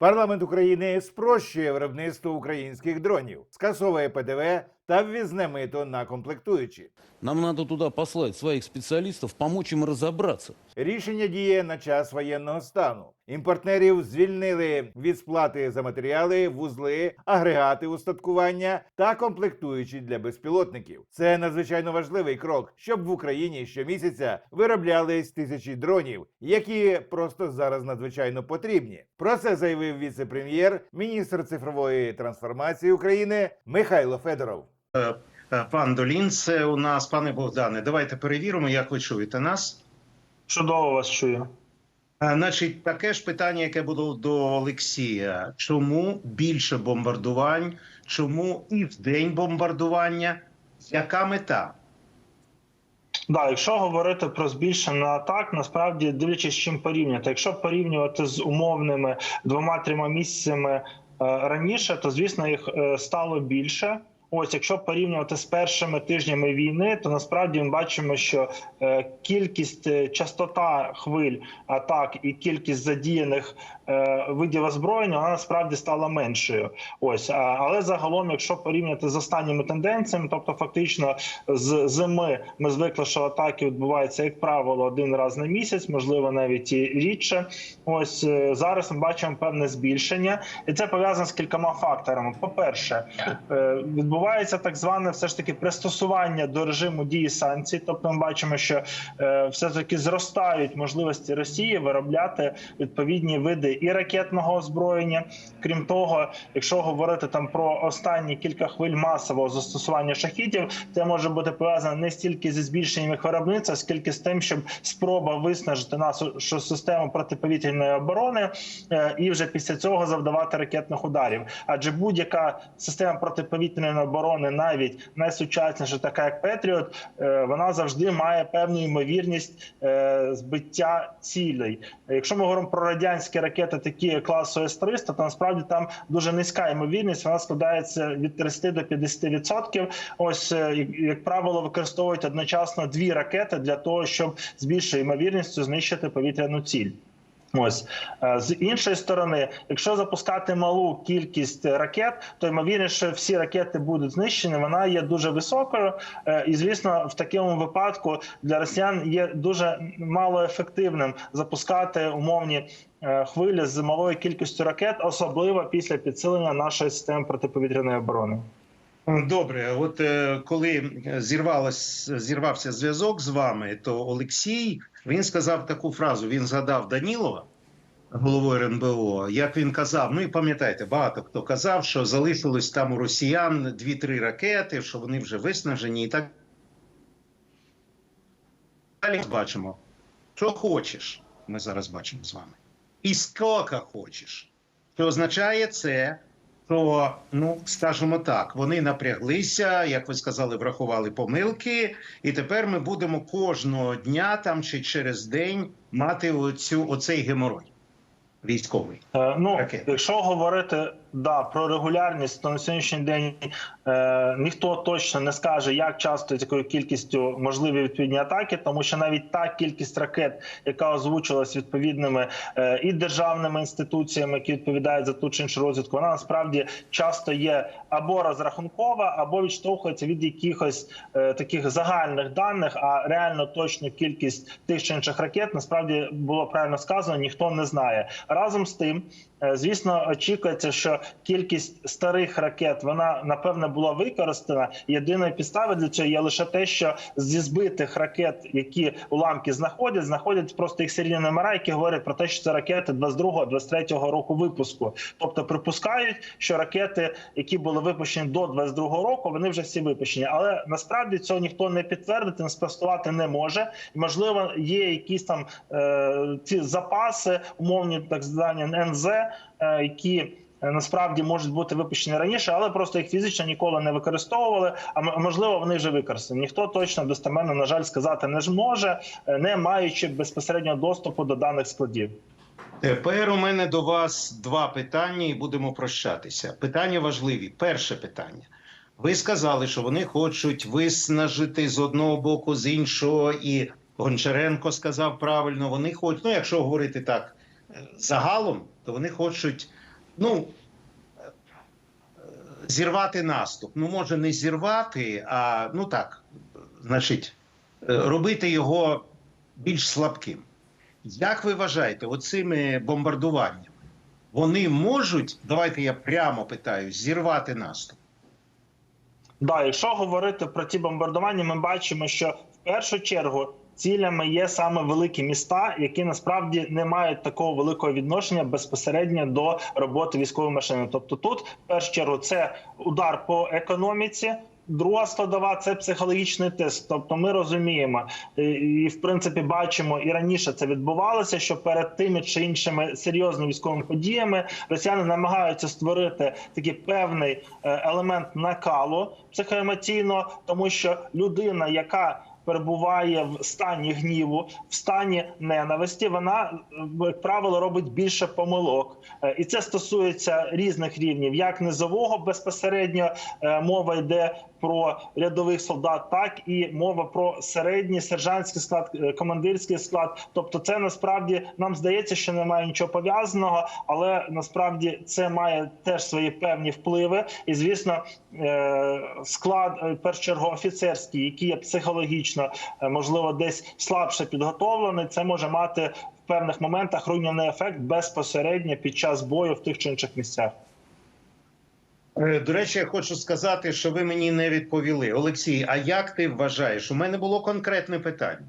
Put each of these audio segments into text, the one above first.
Парламент України спрощує виробництво українських дронів, скасовує ПДВ та ввізне мито на комплектуючі. Нам надо туда послать своих специалистов, помочь им разобраться. Рішення діє на час воєнного стану. Імпортнерів звільнили від сплати за матеріали, вузли, агрегати устаткування та комплектуючі для безпілотників. Це надзвичайно важливий крок, щоб в Україні щомісяця вироблялись тисячі дронів, які просто зараз надзвичайно потрібні. Про це заявив віце-прем'єр, міністр цифрової трансформації України Михайло Федоров. Е, Пан Долін, це у нас, пане Богдане. Давайте перевіримо, як ви чуєте нас. Чудово вас чую. Е, Значить, таке ж питання, яке було до Олексія: чому більше бомбардувань? Чому і в день бомбардування? Яка мета? Да, якщо говорити про збільшення атак, насправді дивлячись, з чим порівняти. Якщо порівнювати з умовними двома-трьома місяцями е, раніше, то звісно їх е, стало більше. Ось, якщо порівнювати з першими тижнями війни, то насправді ми бачимо, що е, кількість е, частота хвиль атак і кількість задіяних е, видів озброєння вона насправді стала меншою. Ось але загалом, якщо порівняти з останніми тенденціями, тобто фактично з зими ми звикли, що атаки відбуваються як правило один раз на місяць, можливо, навіть і рідше. Ось зараз ми бачимо певне збільшення, і це пов'язано з кількома факторами. По перше, відбувається так зване все ж таки пристосування до режиму дії санкцій. Тобто, ми бачимо, що е, все таки зростають можливості Росії виробляти відповідні види і ракетного озброєння. Крім того, якщо говорити там про останні кілька хвиль масового застосування шахідів, це може бути пов'язано не стільки зі збільшенням їх виробництва, скільки з тим, щоб спроба виснажити нашу систему протиповітряної оборони, е, і вже після цього завдавати ракетних ударів. Адже будь-яка система протиповітряної оборони, навіть найсучасніша, така як Петріот, е, вона завжди має певну ймовірність е, збиття цілей. Якщо ми говоримо про радянські ракети, такі класу С-300, то насправді там дуже низька ймовірність. Вона складається від 30 до 50%. Ось е, як- правило, використовують одночасно дві ракети для того, щоб з більшою ймовірністю знищити повітряну ціль. Ось Е, з іншої сторони, якщо запускати малу кількість ракет, то ймовірніше всі ракети будуть знищені. Вона є дуже високою, Е, і звісно, в такому випадку для росіян є дуже малоефективним запускати умовні е, хвилі з малою кількістю ракет, особливо після підсилення нашої системи протиповітряної оборони. Добре, от коли зірвалось, зірвався зв'язок з вами, то Олексій він сказав таку фразу: він згадав Данілова, головою РНБО. Як він казав, ну і пам'ятаєте, багато хто казав, що залишилось там у росіян дві-три ракети, що вони вже виснажені і так далі. Бачимо, що хочеш. Ми зараз бачимо з вами. І скільки хочеш. Що означає це? Що, ну скажімо так, вони напряглися, як ви сказали, врахували помилки, і тепер ми будемо кожного дня там чи через день мати оцю оцей геморой військовий. Е, Ну, Ракети. якщо говорити да, про регулярність, то на сьогоднішній день е, ніхто точно не скаже, як часто якою кількістю можливі відповідні атаки, тому що навіть та кількість ракет, яка озвучилась відповідними е, і державними інституціями, які відповідають за ту чи іншу розвідку, вона насправді часто є або розрахункова, або відштовхується від якихось е, таких загальних даних. А реально точну кількість тих чи інших ракет насправді було правильно сказано, ніхто не знає. Разом з тим, е, звісно, очікується, що кількість старих ракет вона напевне була використана. Єдиною підставою для цього є лише те, що зі збитих ракет, які уламки знаходять, знаходять просто їх серійні номера, які говорять про те, що це ракети 22-23 року випуску. Тобто припускають, що ракети, які були випущені до 22 року, вони вже всі випущені. Але насправді цього ніхто не підтвердити, не спростувати не може. Можливо, є якісь там е, ці запаси, умовні так звані НЗ, е, які е, насправді можуть бути випущені раніше, але просто їх фізично ніколи не використовували. А можливо, вони вже використані. Ніхто точно достеменно, на жаль, сказати не зможе, е, не маючи безпосереднього доступу до даних складів. Тепер у мене до вас два питання, і будемо прощатися. Питання важливі. Перше питання. Ви сказали, що вони хочуть виснажити з одного боку, з іншого, і Гончаренко сказав правильно. Вони хочуть, ну якщо говорити так загалом, то вони хочуть ну, е, зірвати наступ. Ну, може, не зірвати, а ну так, значить, е, робити його більш слабким. Як ви вважаєте, оцими бомбардуваннями вони можуть, давайте я прямо питаю, зірвати наступ? Да, якщо говорити про ті бомбардування, ми бачимо, що в першу чергу цілями є саме великі міста, які насправді не мають такого великого відношення безпосередньо до роботи військової машини. Тобто, тут в першу чергу це удар по економіці. Друга складова це психологічний тиск. Тобто, ми розуміємо і, і в принципі бачимо, і раніше це відбувалося, що перед тими чи іншими серйозними військовими подіями росіяни намагаються створити такий певний е, елемент накалу психоемоційно, тому що людина, яка перебуває в стані гніву, в стані ненависті, вона як правило робить більше помилок, Е, і це стосується різних рівнів, як низового безпосередньо е, мова йде про рядових солдат, так і мова про середній сержантський склад, е, командирський склад. Тобто, це насправді нам здається, що немає нічого пов'язаного, але насправді це має теж свої певні впливи. І звісно, склад в офіцерський, який є психологічно е, можливо десь слабше підготовлений, це може мати в певних моментах руйнівний ефект безпосередньо під час бою в тих чи інших місцях. Е, До речі, я хочу сказати, що ви мені не відповіли. Олексій, а як ти вважаєш? У мене було конкретне питання.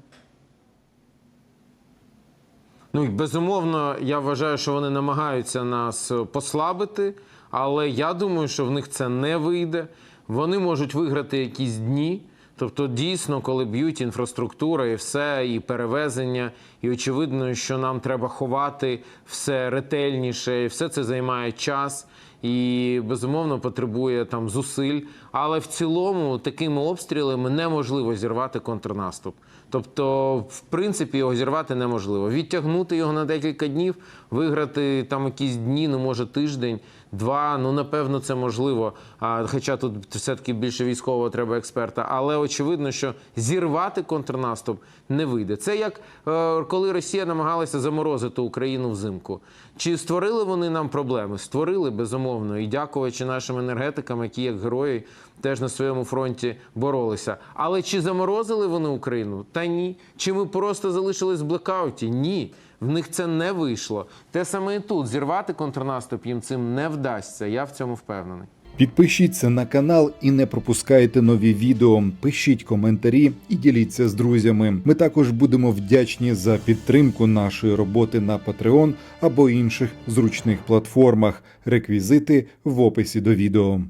Ну безумовно, я вважаю, що вони намагаються нас послабити, але я думаю, що в них це не вийде. Вони можуть виграти якісь дні. Тобто, дійсно, коли б'ють інфраструктура і все, і перевезення, і очевидно, що нам треба ховати все ретельніше, і все це займає час і безумовно потребує там зусиль. Але в цілому такими обстрілами неможливо зірвати контрнаступ. Тобто, в принципі, його зірвати неможливо. Відтягнути його на декілька днів, виграти там якісь дні, ну може тиждень, два. Ну напевно, це можливо. А, хоча тут все-таки більше військового треба експерта. Але очевидно, що зірвати контрнаступ не вийде. Це як е, коли Росія намагалася заморозити Україну взимку. Чи створили вони нам проблеми? Створили безумовно. І дякуючи нашим енергетикам, які як герої теж на своєму фронті боролися. Але чи заморозили вони Україну? Та ні. Чи ми просто залишились в блекауті? Ні. В них це не вийшло. Те саме і тут зірвати контрнаступ їм цим не вдасться. Я в цьому впевнений. Підпишіться на канал і не пропускайте нові відео. Пишіть коментарі і діліться з друзями. Ми також будемо вдячні за підтримку нашої роботи на Patreon або інших зручних платформах. Реквізити в описі до відео.